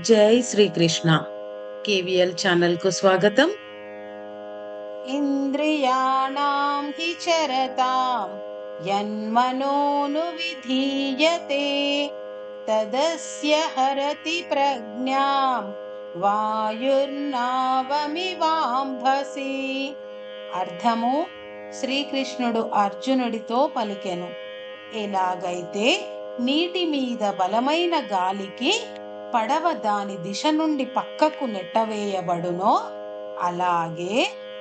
జై శ్రీకృష్ణ. కేవీఎల్ ఛానల్కు స్వాగతం. ఇంద్రియాణం హి చరతాం యన్మనోను విధీయతే తదస్య హరతి ప్రజ్ఞాం వాయుర్నావమివాంభసి. అర్థము శ్రీకృష్ణుడు అర్జునుడితో పలికెను. ఎలాగైతే నీటి మీద బలమైన గాలికి పడవ దాని దిశ నుండి పక్కకు నెట్టవేయబడునో అలాగే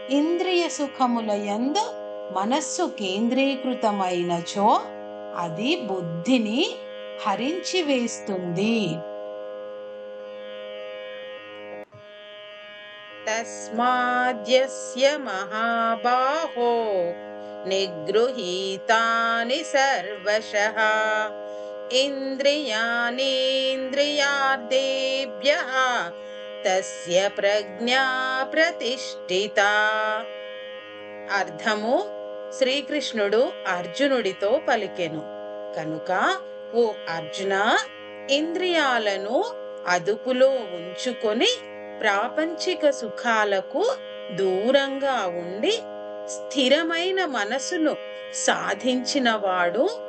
ఇంద్రియ సుఖముల యందు మనస్సు కేంద్రీకృతమైనచో అది బుద్ధిని హరించి వేస్తుంది తస్మాద్యస్య మహాబాహో నిగృహీతాని సర్వశః. ఇంద్రియాణీంద్రియార్థేభ్యः తస్య ప్రజ్ఞా ప్రతిష్ఠిత. అర్థము శ్రీకృష్ణుడు అర్జునుడితో పలికెను. కనుక ఓ అర్జున ఇంద్రియాలను అదుపులో ఉంచుకొని ప్రాపంచిక సుఖాలకు దూరంగా ఉండి స్థిరమైన మనసును సాధించినవాడు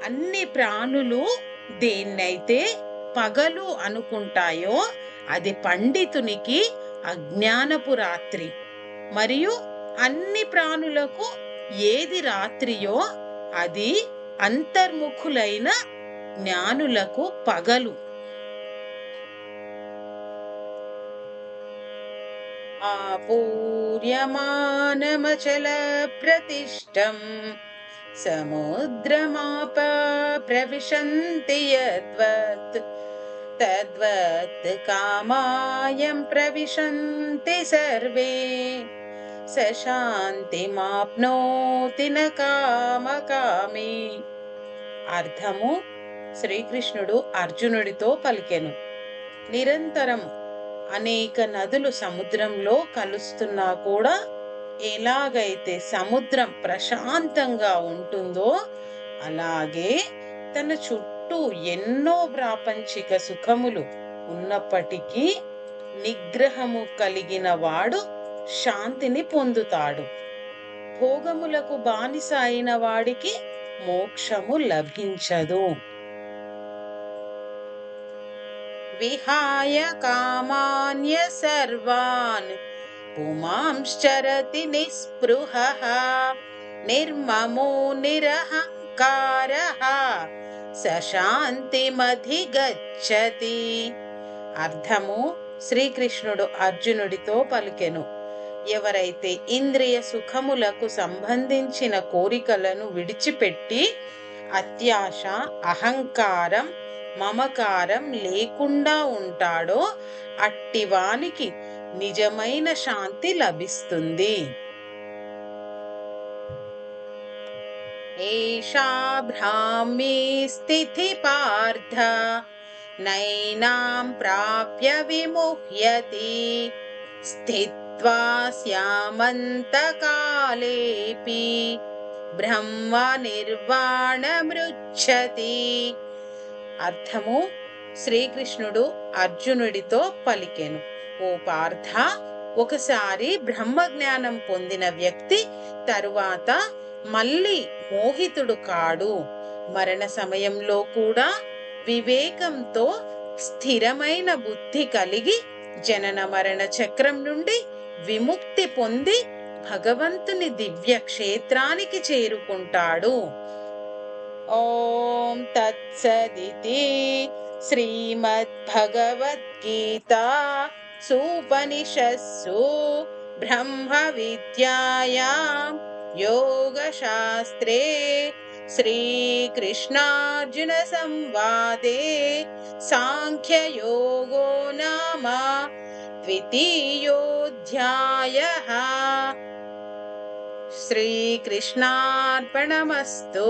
అన్ని ప్రాణులు దేన్నైతే పగలు అనుకుంటాయో అది పండితునికి అజ్ఞానపు రాత్రి. మరియు అన్ని ప్రాణులకు ఏది రాత్రియో అది అంతర్ముఖులైన జ్ఞానులకు పగలు. ఆపూర్యమానమచల సముద్రమాప ప్రవిశంతి యద్వత్ తద్వత్ కామాయం ప్రవిశంతి సర్వే సశాంతిమాప్నోతి న కామకామి. అర్థము శ్రీకృష్ణుడు అర్జునుడితో పలికెను. నిరంతరం అనేక నదులు సముద్రంలో కలుస్తున్నా కూడా ఎలాగైతే సముద్రం ప్రశాంతంగా ఉంటుందో అలాగే తన చుట్టూ ఎన్నో ప్రాపంచిక సుఖములు ఉన్నప్పటికీ నిగ్రహము కలిగిన వాడు శాంతిని పొందుతాడు. భోగములకు బానిస అయిన వాడికి మోక్షము లభించదు. విహాయ కామాన్య సర్వాన్ పుమాంశ్చరతి నిస్పృహ నిర్మమో నిరహంకార సశాంతిమధిగచ్చతి అర్థము శ్రీకృష్ణుడు అర్జునుడితో పలికెను. ఎవరైతే ఇంద్రియ సుఖములకు సంబంధించిన కోరికలను విడిచిపెట్టి అత్యాశ అహంకారం మమకారం లేకుండా ఉంటాడో అట్టివానికి నిజమైన శాంతి లభిస్తుంది. ఏషా భ్రామ్యీ స్థితి పార్థ నైనాం ప్రాప్య విముహ్యతి స్థిత్వా శ్యామంతకాలేపి బ్రహ్మ నిర్వాణమృచ్చతి అర్థము శ్రీకృష్ణుడు అర్జునుడితో పలికెను. ఓ పార్థ ఒకసారి బ్రహ్మజ్ఞానం పొందిన వ్యక్తి తరువాత మళ్ళీ మోహితుడు కాడు. మరణ సమయంలో కూడా వివేకంతో స్థిరమైన బుద్ధి కలిగి జనన మరణ చక్రం నుండి విముక్తి పొంది భగవంతుని దివ్య క్షేత్రానికి చేరుకుంటాడు. ఓం తత్సదితి శ్రీమద్భగవద్గీత सुपनिषत्सु ब्रह्मविद्यायां योगशास्त्रे श्रीकृष्णार्जुनसंवादे साङ्ख्ययोगो नाम द्वितीयोऽध्यायः। श्रीकृष्णार्पणमस्तु।